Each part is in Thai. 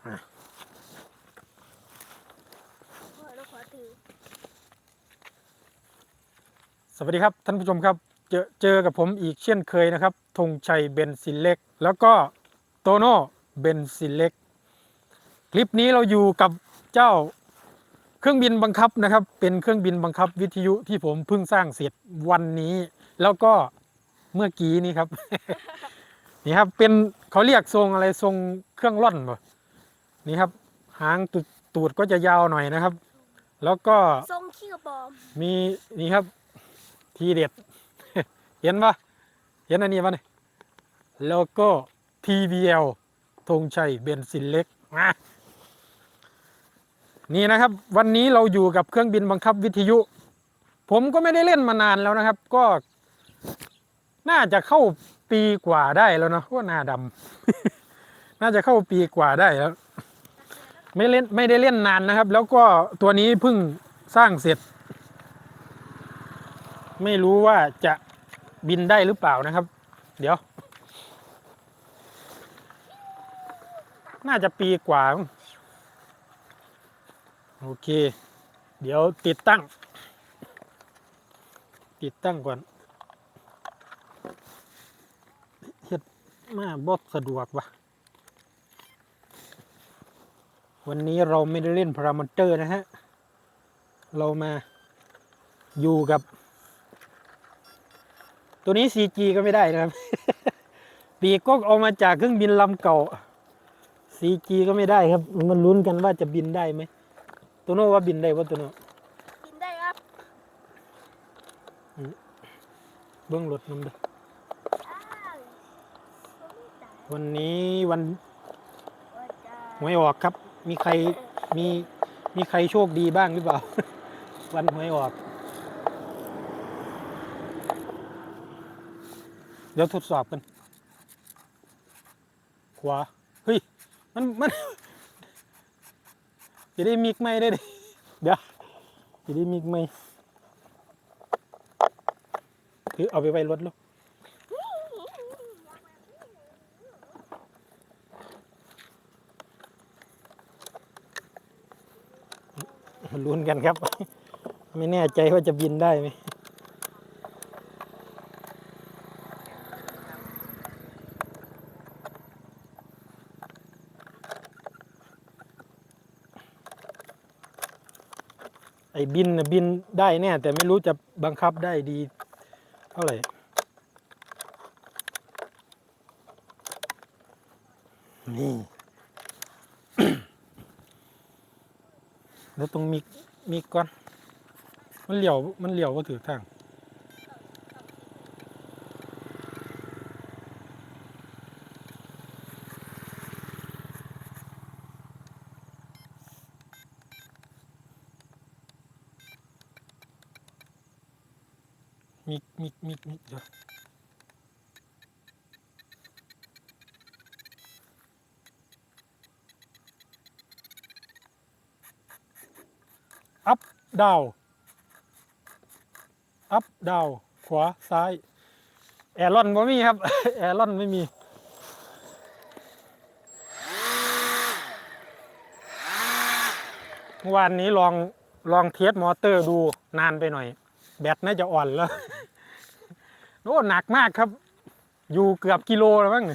สวัสดีครับท่านผู้ชมครับ เจอเจอกับผมอีกเช่นเคยนะครับธงชัยเบนซินเล็ก แล้วก็โตโน่เบนซินเล็ก คลิปนี้เราอยู่กับเจ้าเครื่องบินบังคับนะครับ เป็นเครื่องบินบังคับวิทยุที่ผมเพิ่งสร้างเสร็จวันนี้ แล้วก็เมื่อกี้นี้ครับ นี่ครับเป็นเขาเรียกทรงอะไรทรงเครื่องร่อนบ่ นี่ครับ หางตูดตูดก็จะยาวหน่อยนะครับ แล้วก็ทรงขี้กระปอมมีนี่ครับ ทีเด็ด เห็นปะเห็นอันนี้ปะเนี่ยโลโก้ TBL ธงชัยเบนซินเล็กมานี่นะครับ วันนี้เราอยู่กับเครื่องบินบังคับวิทยุ ผมก็ไม่ได้เล่นมานานแล้วนะครับ ก็ น่าจะเข้าปีกว่าได้แล้วเนาะว่าหน้าดำน่าจะเข้าปีกว่าได้แล้ว ไม่เล่นไม่ได้เล่นนานนะครับ แล้วก็ตัวนี้เพิ่งสร้างเสร็จ ไม่รู้ว่าจะบินได้หรือเปล่านะครับ เดี๋ยว น่าจะปีกว่า โอเค เดี๋ยวติดตั้ง ติดตั้งก่อนเฮ็ดมาบอสะดวกวะ วันนี้เราไม่ได้เล่นพารามอเตอร์นะฮะ เรามาอยู่กับ ตัวนี้ 4G ก็ไม่ได้นะครับ ปีกก็เอามาจากเครื่องบินลำเก่า 4G ก็ไม่ได้ครับ มันลุ้นกันว่าจะบินได้ไหมตัวโน้ว่าบินได้ว่าตัวโน้กินได้ครับเบื้องรถนำเด้ออ้าวก็ไม่ตายวันนี้วันว่าจะหวยออกครับ มีใครมีมีใครโชคดีบ้างหรือเปล่า วันหวยออก เดี๋ยวทดสอบกัน ขวา เฮ้ย มันมันจะได้มิกไม่ได้เดี๋ยวจะได้มิกไม่คือเอาไปไว้รถแล้วลุ้น กันครับ ไม่แน่ใจว่าจะบินได้ไหมไอ้บินน่ะบินได้แน่แต่ไม่รู้จะบังคับได้ดีเท่าไหร่นี่เดี๋ยวตรงมี มีก่อน มันเหลี่ยว มันเหลี่ยวก็ถือทางมีมีมีมีเดี๋ยวอัพ ดาวอัพดาวขวาซ้าย แอรอนไม่มีครับ แอรอนไม่มีวานนี้ลองลองเทสมอเตอร์ดูนานไปหน่อย แบตน่าจะอ่อนแล้วโอ้หนักมากครับ อยู่เกือบกิโลแล้วมั้ง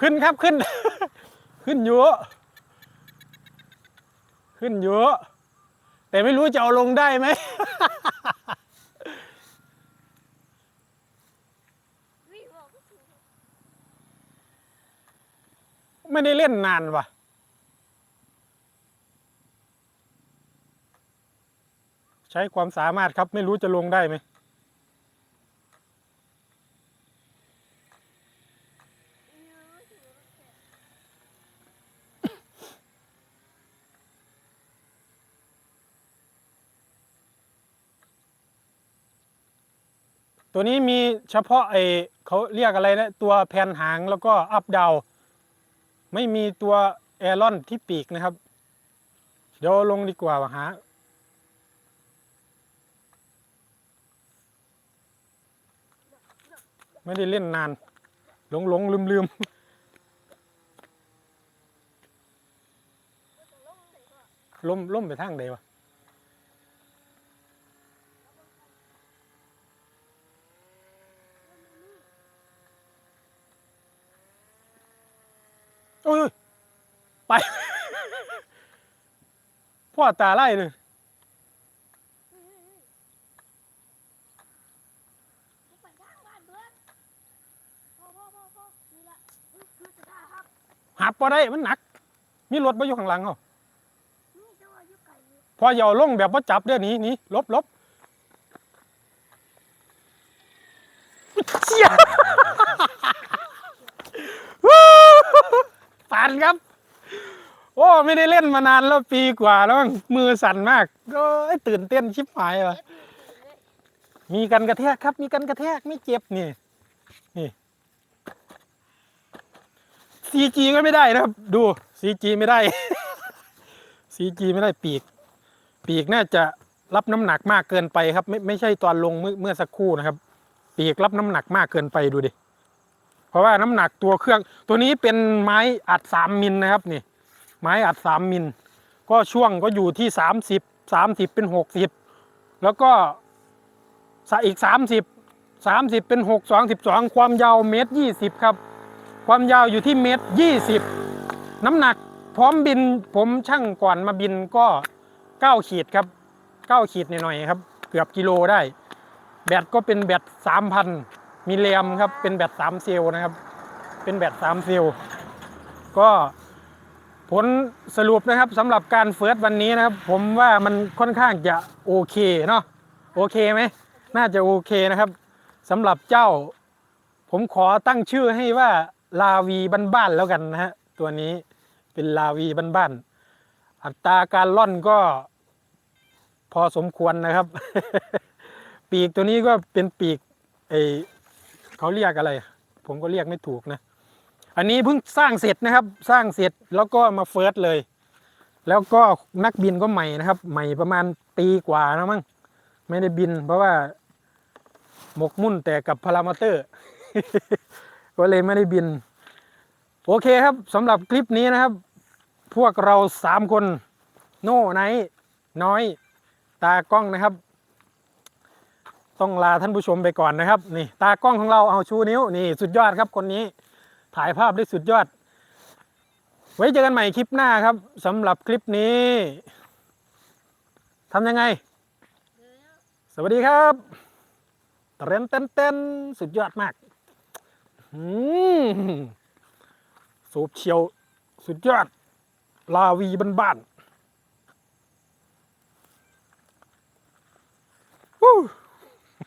ขึ้นครับขึ้น ขึ้นเยอะขึ้นเยอะแต่ไม่รู้จะเอาลงได้ไหมไม่ได้เล่นนานว่ะใช้ความสามารถครับไม่รู้จะลงได้ไหม ตัวนี้มีเฉพาะไอเขาเรียกอะไรนะตัวแผ่นหางแล้วก็อัพดาวไม่มีตัวแอรอนที่ปีกนะครับ เดี๋ยวลงดีกว่าหาไม่ได้เล่นนาน หลงหลงลืมลืมล่มล่มไปทางใดวะ โอ้ยไป พ่อตาไล่เลยไปทางบ้านเบิดพ่อพ่อพ่อพ่อนี่ละนี่คือจะได้ครับหับพอได้มันหนัก มีรถมาอยู่ข้างหลังเหรอนี่จะว่าอยู่ไกลอยู่พอเหยาลงแบบว่าจับเดี๋ยวนี้นี่ลบลบเชี่ยันครับ โอ้ไม่ได้เล่นมานานแล้วปีกว่าแล้วมือสั่นมากก็ตื่นเต้นชิบหายว่ะมีกันกระแทกครับ มีกันกระแทกไม่เจ็บนี่นี่ซีจีก็ไม่ได้นะครับ ดูซีจีไม่ได้ซีจีไม่ได้ปีก ปีกน่าจะรับน้ำหนักมากเกินไปครับ ไม่ไม่ใช่ตอนลงเมื่อเมื่อสักครู่นะครับ ปีกรับน้ำหนักมากเกินไปดูดิ ราะว่าน้ำหนักตัวเครื่อง ตัวนี้เป็นไม้อัดสามมิลนะครับนี่ ไม้อัดสามมิล ก็ช่วงก็อยู่ที่สามสิบสามสิบเป็นหกสิบแล้วก็สอีกสามสิบสามสิบเป็นหกสองสิบสองความยาวเมตรยี่สิบครับ ความยาวอยู่ที่เมตรยี่สิบน้ำหนักพร้อมบินผมช่างก่อนมาบินก็เก้าขีดครับเก้าขีดหน่อยๆครับ เกือบกิโลได้ แบตก็เป็นแบตสา มพันมิลมครับเป็นแบตสามเซลล์นะครับ เป็นแบตสามเซลล์ก็ผลสรุปนะครับสำหรับการเฟิร์สวันนี้นะครับ ผมว่ามันค่อนข้างจะโอเคเนาะโอเคไหมน่าจะโอเคนะครับสำหรับเจ้า ผมขอตั้งชื่อให้ว่าลาวีบ้านๆแล้วกันนะฮะตัวนี้เป็นลาวีบ้านๆอัตราการล่อนก็พอสมควรนะครับ ปีกตัวนี้ก็เป็นปีกไอ เขาเรียกอะไร ผมก็เรียกไม่ถูกนะ อันนี้เพิ่งสร้างเสร็จนะครับ สร้างเสร็จแล้วก็มาเฟิร์สเลย แล้วก็นักบินก็ใหม่นะครับ ใหม่ประมาณปีกว่านะมั้งไม่ได้บิน เพราะว่าหมกมุ่นแต่กับพารามอเตอร์ ก็เลยไม่ได้บิน โอเคครับสำหรับคลิปนี้นะครับ พวกเราสามคน โน่ไนน้อย ตากล้องนะครับ ต้องลาท่านผู้ชมไปก่อนนะครับ นี่ตากล้องของเราเอาชูนิ้วนี่สุดยอดครับคนนี้ ถ่ายภาพได้สุดยอด ไว้เจอกันใหม่คลิปหน้าครับสำหรับคลิปนี้ทำยังไง สวัสดีครับเต้นเต้นเต้นสุดยอดมากสูบเชียว สุดยอด ลาวีบ้านๆวู้